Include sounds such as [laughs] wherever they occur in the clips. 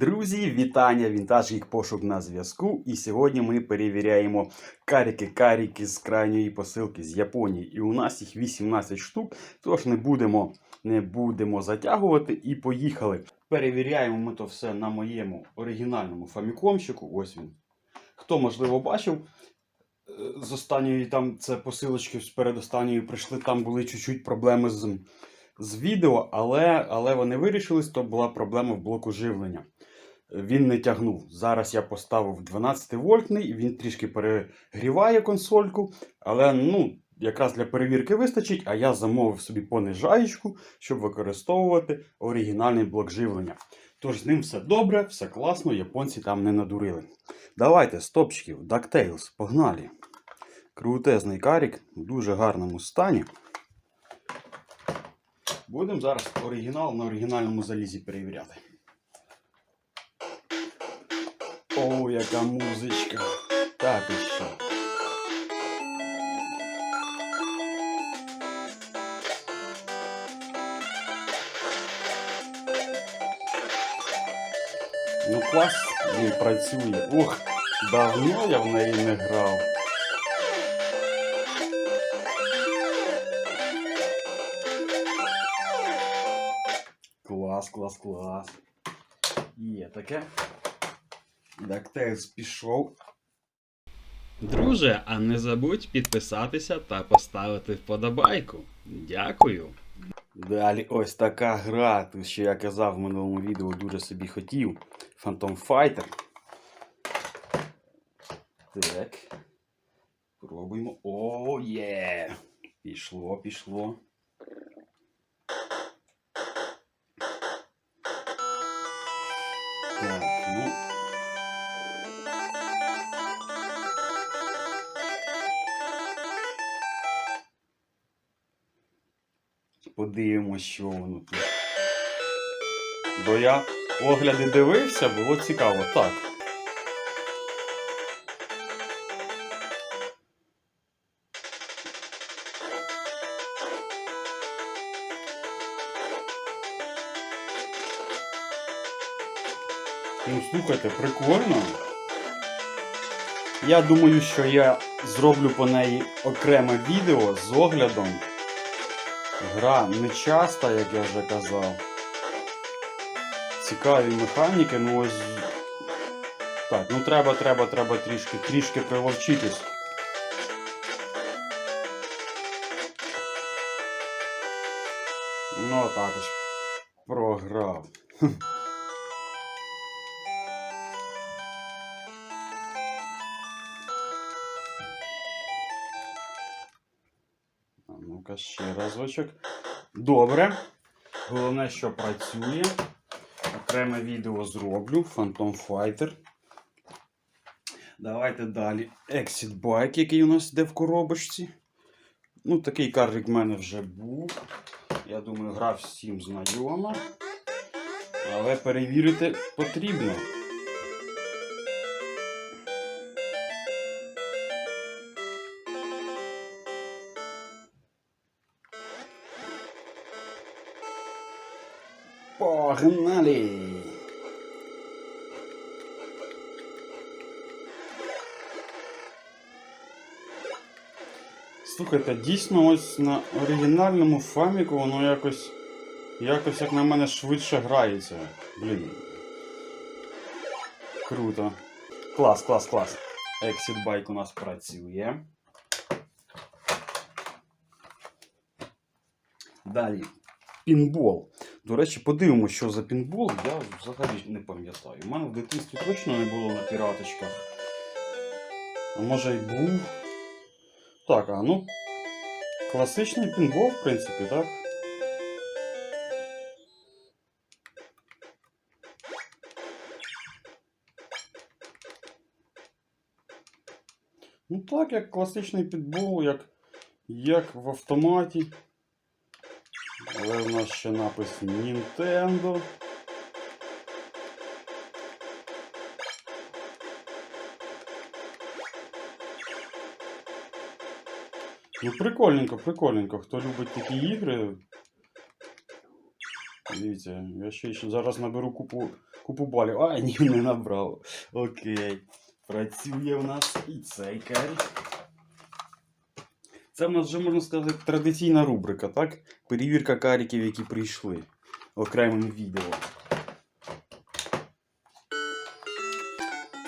Друзі, вітання! Вінтаж їх пошук на зв'язку. І сьогодні ми перевіряємо каріки-каріки з крайньої посилки з Японії. І у нас їх 18 штук. Тож не будемо, не будемо затягувати і поїхали. Перевіряємо ми то все на моєму оригінальному фамікомщику. Ось він. Хто, можливо, бачив, е, з останньої там це посилочки з передостанньої прийшли, там були чуть-чуть проблеми з з відео, але, але вони вирішились, то була проблема в блоку живлення. Він не тягнув. Зараз я поставив 12 вольтний, він трішки перегріває консольку, але ну, якраз для перевірки вистачить, а я замовив собі понижаєчку, щоб використовувати оригінальний блок живлення. Тож з ним все добре, все класно, японці там не надурили. Давайте, стопчиків, DuckTales, погнали! Крутезний карік в дуже гарному стані. Будемо зараз оригінал на оригінальному залізі перевіряти. О, яка музичка. Так і що. Ну клас він працює. Ох, давно я в неї не грав. Клас, клас, клас. Є таке. DuckTales пішов. Друже, а не забудь підписатися та поставити вподобайку. Дякую. Далі ось така гра. Тут що я казав в минулому відео, дуже собі хотів. Phantom Fighter. Так. Пробуємо. О, є! Пішло, пішло. Так, ну. Подивимось, що воно тут. Бо я огляди дивився, було цікаво. Так. Ну, слухайте, прикольно. Я думаю, що я зроблю по неї окреме відео з оглядом. Гра не часта, як я вже казав. Цікаві механіки, ну ось. Так, ну треба, треба, треба трішки, трішки приловчитись. Ну так ось. Програв. Ще разочок. Добре. Головне, що працює. Окреме відео зроблю. Phantom Fighter. Давайте далі. Exit Bike, який у нас йде в коробочці. Ну, такий карлик в мене вже був. Я думаю, гра всім знайома. Але перевірити потрібно. Погнали! Слухайте, дійсно ось на оригінальному фаміку воно якось, якось як на мене швидше грається. Блін. Круто. Клас, клас, клас. Exit Bike у нас працює. Далі. Пінбол. До речі, подивимося, що за пінбол, я взагалі не пам'ятаю. У мене в дитинстві точно не було на піраточках. А може й був. Так, а ну. Класичний пінбол, в принципі, так? Ну так, як класичний підбол, як, як в автоматі. Але в нас ще напис Nintendo. Ну, прикольненько, прикольненько. Хто любить такі ігри. Дивіться, я ще, зараз наберу купу, купу балів. А, ні, не набрав. Окей. Працює в нас і цей карік. Це в нас вже, можна сказати, традиційна рубрика, так? Перевірка каріків, які прийшли окремим відео.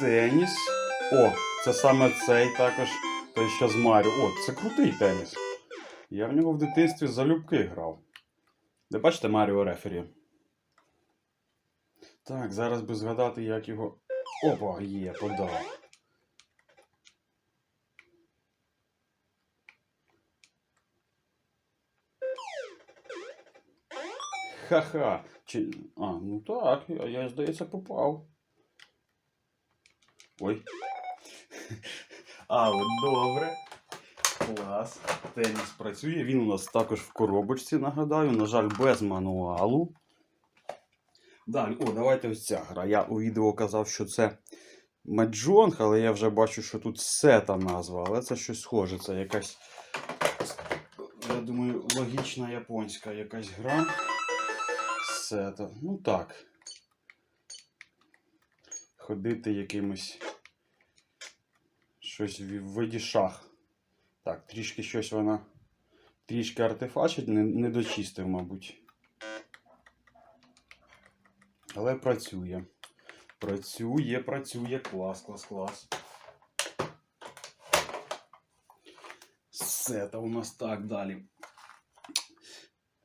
Теніс. О, це саме цей також. Той, що з Маріо. О, це крутий теніс. Я в нього в дитинстві залюбки грав. Ви бачите Маріо Рефері? Так, зараз би згадати, як його. Опа, є, подав. Ха-ха. Чи... А, ну так, я, я, здається, попав. Ой. [laughs] А, от добре. Клас. Теніс працює. Він у нас також в коробочці, нагадаю. На жаль, без мануалу. Далі, о, давайте ось ця гра. Я у відео казав, що це Меджонг, але я вже бачу, що тут сета назва, але це щось схоже. Це якась, я думаю, логічна японська якась гра. Сета. Ну так. Ходити якимось. Щось в виді шах. Так, трішки щось вона. Трішки артефачить, не, не дочистив, мабуть. Але працює. Працює, працює. Клас, клас, клас. Все, Сета у нас так далі.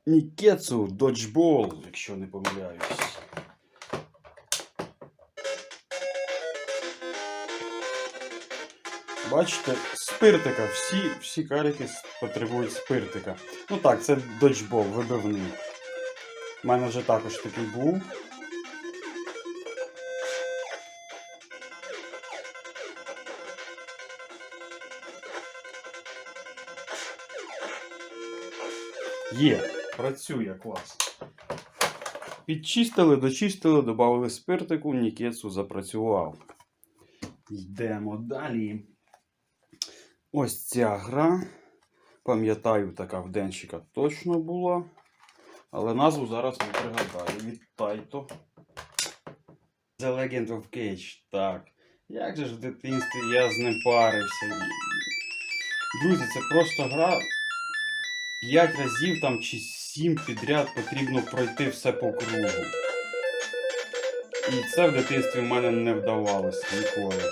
Нікецу доджбол, якщо не помиляюсь. Бачите, спиртика. Всі, всі карики потребують спиртика. Ну так, це доджбол, вибивний. У мене вже також такий був. Є, працює клас. Підчистили, дочистили, додали спиртику, Нікецу запрацював. Йдемо далі. Ось ця гра. Пам'ятаю, така в денщика точно була. Але назву зараз не пригадаю. Від Тайто. The Legend of Cage. Так. Як же ж в дитинстві я з ним парився. Друзі, це просто гра. П'ять разів там чи сім підряд потрібно пройти все по кругу. І це в дитинстві в мене не вдавалося ніколи.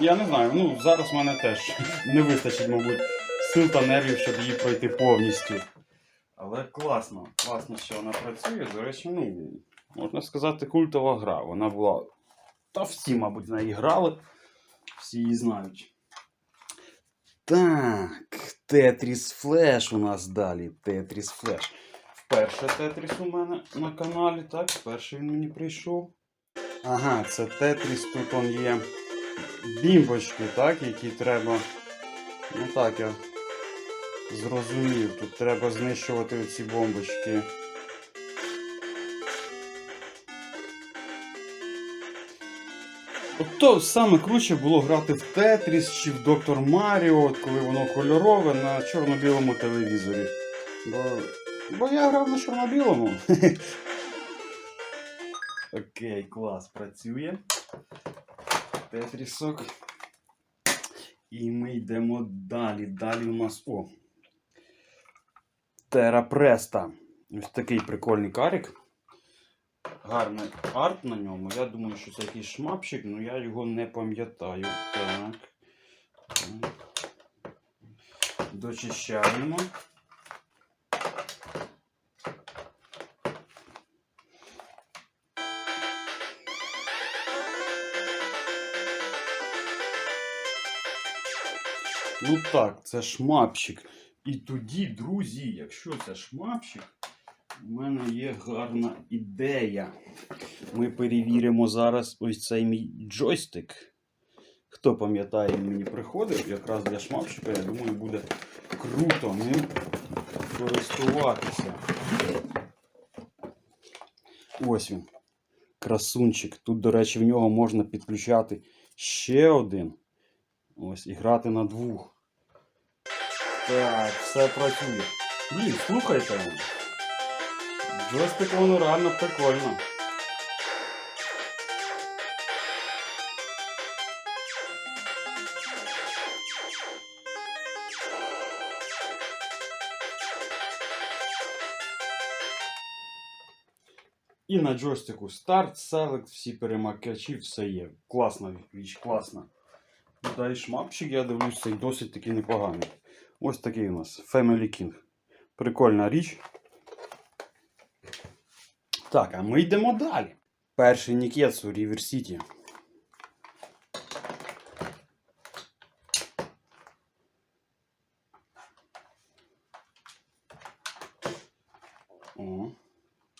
Я не знаю, ну зараз в мене теж не вистачить, мабуть, сил та нервів, щоб її пройти повністю. Але класно, класно, що вона працює. До речі, ну, можна сказати, культова гра. Вона була. Та всі, мабуть, в неї грали, всі її знають. Так, Tetris Flash у нас далі. Tetris Flash. Вперше Тетріс у мене на каналі, так? Перший він мені прийшов. Ага, це Тетріс, тут он є бімбочки, так, які треба. Ну так, я зрозумів. Тут треба знищувати оці бомбочки. Ото саме круче було грати в Тетріс чи в Доктор Маріо, коли воно кольорове на чорно-білому телевізорі. Бо, бо я грав на чорно-білому. [laughs] Окей, клас, працює. Тетрісок. І ми йдемо далі. Далі у нас. О! Терапреста. Ось такий прикольний карик. Гарний арт на ньому. Я думаю, що це якийсь шмапчик, але я його не пам'ятаю. Так. Дочищаємо. Ну так, це шмапчик. І тоді, друзі, якщо це шмапчик, у мене є гарна ідея. Ми перевіримо зараз ось цей мій джойстик. Хто пам'ятає, мені приходив, якраз для шмапчика, я думаю, буде круто ним користуватися. Ось він. Красунчик. Тут, до речі, в нього можна підключати ще один. Ось, і грати на двох. Так, все працює. Блін, слухайте. Джойстик воно реально прикольно. І на джойстику старт, селект, всі перемикачі, все є. Класна річ, класна. Ну, Далі шмапчик, я дивлюсь, цей досить таки непоганий. Ось такий у нас Family King. Прикольна річ. Так, а ми йдемо далі. Перший Нікетсу River City. О,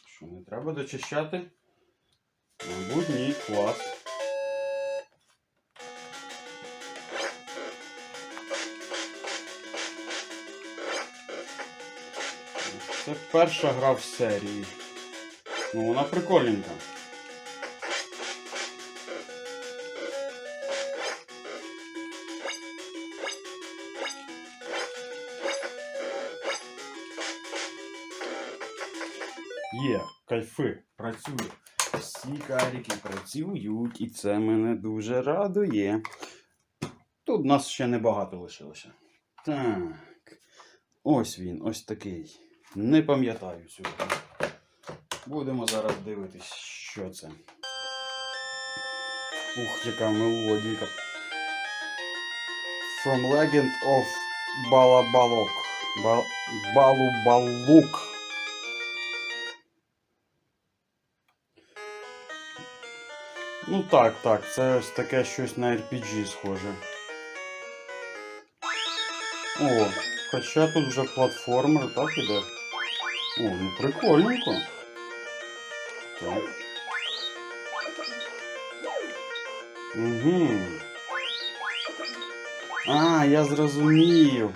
що не треба дочищати? Мабуть, ні, клас. Це перша гра в серії. Ну, вона прикольненька. Є, кайфи, працює. Всі каріки працюють, і це мене дуже радує. Тут нас ще небагато лишилося. Так. Ось він, ось такий. Не пам'ятаю сьогодні. Будемо зараз дивитись, що це. Ух, яка мелодійка. From Legend of Balabalok. Ба... Балубалук. Ну так, так, це ось таке щось на RPG схоже. О, хоча тут вже платформер, так іде? О, ну прикольненько. Так. Угу. А, я зрозумів.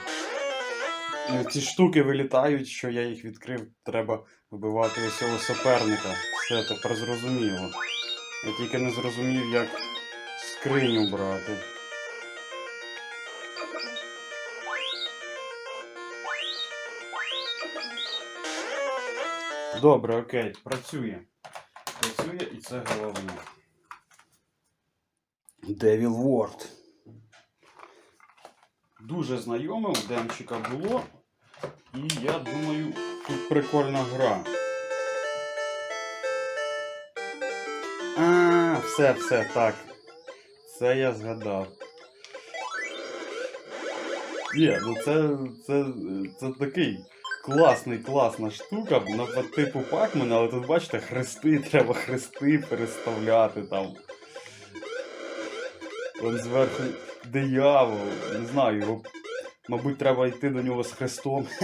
Ці штуки вилітають, що я їх відкрив, треба вбивати усього суперника. Все, тепер зрозуміло. Я тільки не зрозумів, як скриню брати. Добре, окей, працює. Працює і це головне. Devil Ward. Дуже знайоме, у Демчика було. І я думаю, тут прикольна гра. А, все, все, так. Це я згадав. Є, ну це, це, це такий класний, класна штука, на типу Пакмена, але тут бачите, хрести, треба хрести переставляти там. Вон зверху диявол, не знаю, його, мабуть, треба йти до нього з хрестом. [laughs]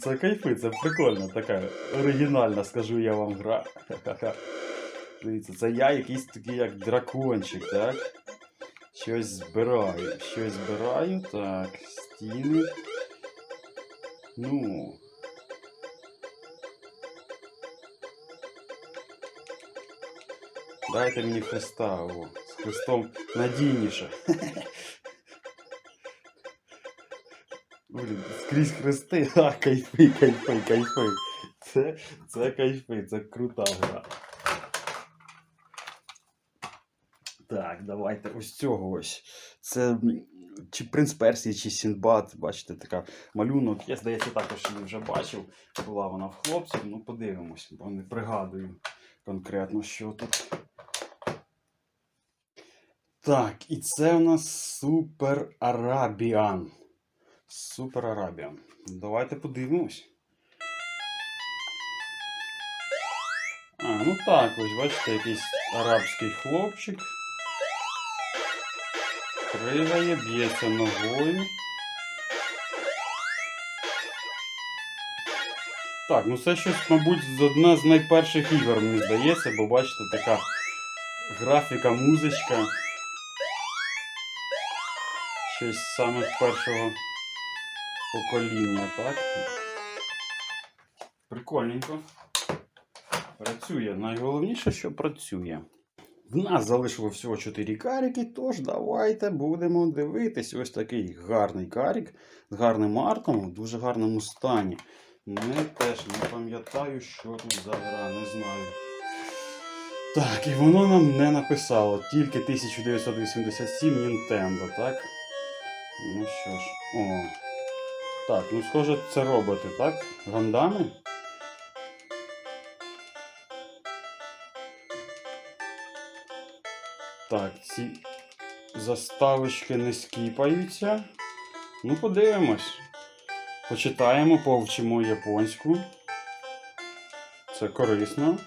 Це кайфи, це прикольна така оригінальна, скажу я вам, гра. [laughs] Дивіться, це я якийсь такий як дракончик, так? Щось збираю. Щось збираю, так, стіни. Ну. Дайте мені хреста, о, з хрестом надійніше. Блін, скрізь хрести, [laughs] а кайфи, кайфи, кайфи. Це, це кайфи, це крута гра. Так, давайте ось цього ось. Це чи принц Персії, чи Сінбад. Бачите, така малюнок. Я, здається, також її вже бачив. Була вона в хлопців. Ну, подивимось, бо не пригадую конкретно, що тут. Так, і це у нас Супер Арабіан. Супер Арабіан. Давайте подивимось. А, ну так, ось бачите, якийсь арабський хлопчик. Пригає, б'ється ногою. Так, ну це щось, мабуть, з одна з найперших ігор, мені здається, бо бачите, така графіка, музичка. Щось саме з першого покоління, так? Прикольненько. Працює. Найголовніше, що працює. В нас залишило всього 4 каріки, тож давайте будемо дивитись. Ось такий гарний карік з гарним арком, в дуже гарному стані. Не теж не пам'ятаю, що тут за гра, не знаю. Так, і воно нам не написало. Тільки 1987 Nintendo, так? Ну що ж. О. Так, ну схоже, це роботи, так? Гандами? Так, ці заставочки не скіпаються. Ну, подивимось. Почитаємо, повчимо японську. Це корисно.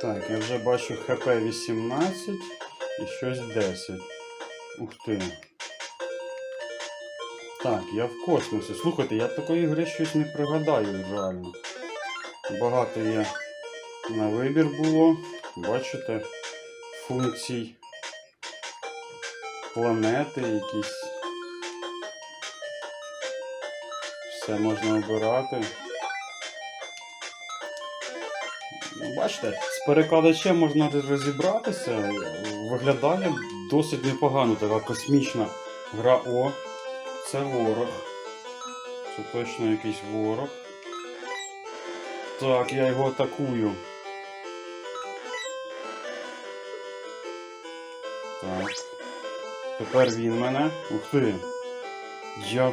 Так, я вже бачу ХП 18 і щось 10. Ух ти. Так, я в космосі. Слухайте, я такої гри щось не пригадаю реально. Багато є на вибір було. Бачите, функцій планети якісь. Все можна обирати. Ну, Бачите, з перекладачем можна розібратися. Виглядає досить непогано така космічна гра О. Це ворог. Це точно якийсь ворог. Так, я його атакую. Так. Тепер він мене. Ух ти. Я.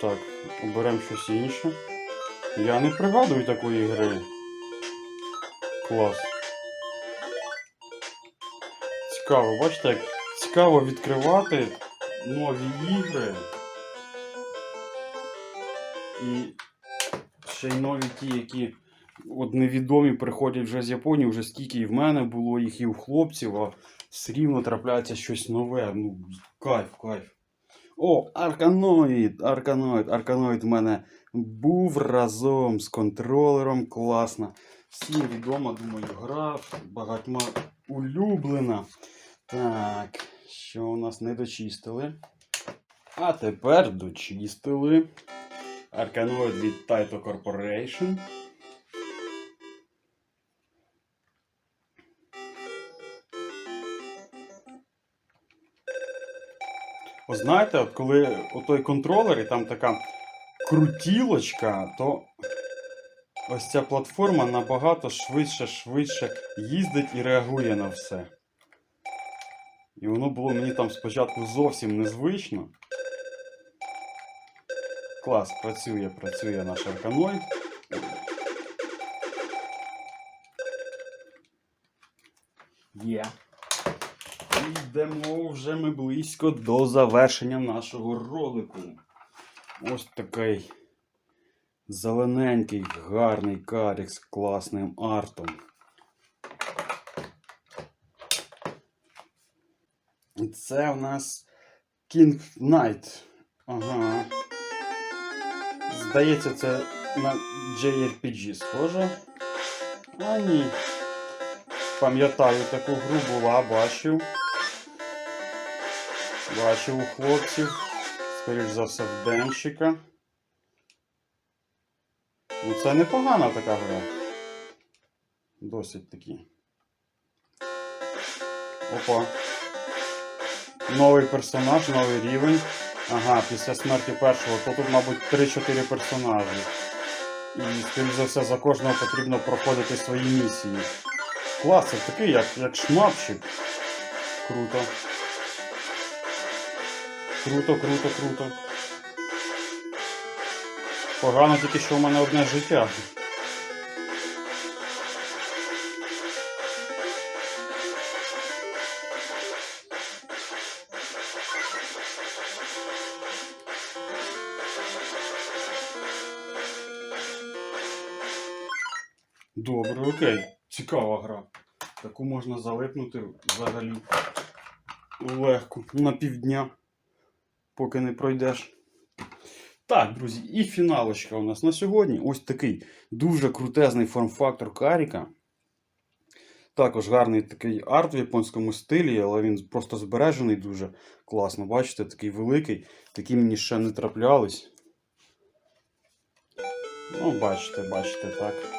Так, оберемо щось інше. Я не пригадую такої гри. Клас. Цікаво, бачите, як цікаво відкривати нові ігри. І ще й нові ті, які от невідомі приходять вже з Японії, вже скільки і в мене було їх, і у хлопців, а все рівно трапляється щось нове. Ну, кайф, кайф. О, Арканоїд! Арканоїд! Арканоїд в мене був разом з контролером. Класно. Всім відома, думаю, гра, багатьма улюблена. Так, що у нас не дочистили? А тепер дочистили. Арканоїд від Taito Corporation. О, знаєте, от коли отой контролер і там така крутілочка, то ось ця платформа набагато швидше, швидше їздить і реагує на все. І воно було мені там спочатку зовсім незвично. Клас, працює, працює наш арканоїд. Є. І йдемо вже ми близько до завершення нашого ролику. Ось такий зелененький, гарний карік з класним артом. І це у нас King Knight. Ага. Здається, це на JRPG схоже. А ні. Пам'ятаю, таку гру була, бачив. Бачив у хлопців. Скоріш за все, в Денщика. Ну, це непогана така гра. Досить таки. Опа. Новий персонаж, новий рівень. Ага, після смерті першого, то тут, мабуть, 3-4 персонажі. І, скоріш за все, за кожного потрібно проходити свої місії. Клас, такий, як, як шмапчик. Круто. Круто, круто, круто. Погано тільки, що в мене одне життя. Окей. Цікава гра. Таку можна залипнути взагалі легко. На півдня, поки не пройдеш. Так, друзі, і фіналочка у нас на сьогодні. Ось такий дуже крутезний форм-фактор Каріка. Також гарний такий арт в японському стилі, але він просто збережений дуже класно. Бачите, такий великий. Такі мені ще не траплялись. Ну, бачите, бачите, так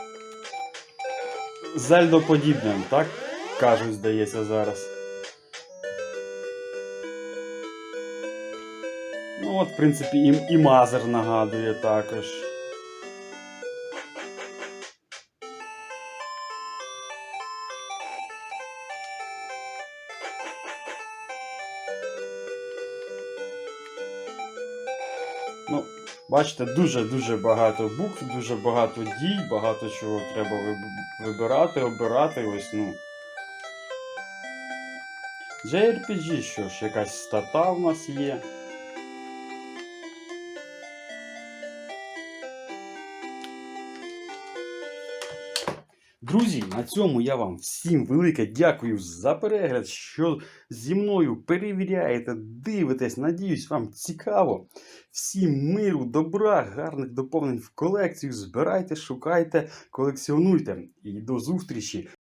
зельдоподібним, так? Кажуть, здається, зараз. Ну от, в принципі, і, і мазер нагадує також. Ну, бачите, дуже-дуже багато букв, дуже багато дій, багато чого треба вибирати, обирати. Ось, ну. JRPG, що ж, якась стата в нас є. Друзі, на цьому я вам всім велике дякую за перегляд, що зі мною перевіряєте, дивитесь. Надіюсь, вам цікаво. Всім миру, добра, гарних доповнень в колекцію. Збирайте, шукайте, колекціонуйте. І до зустрічі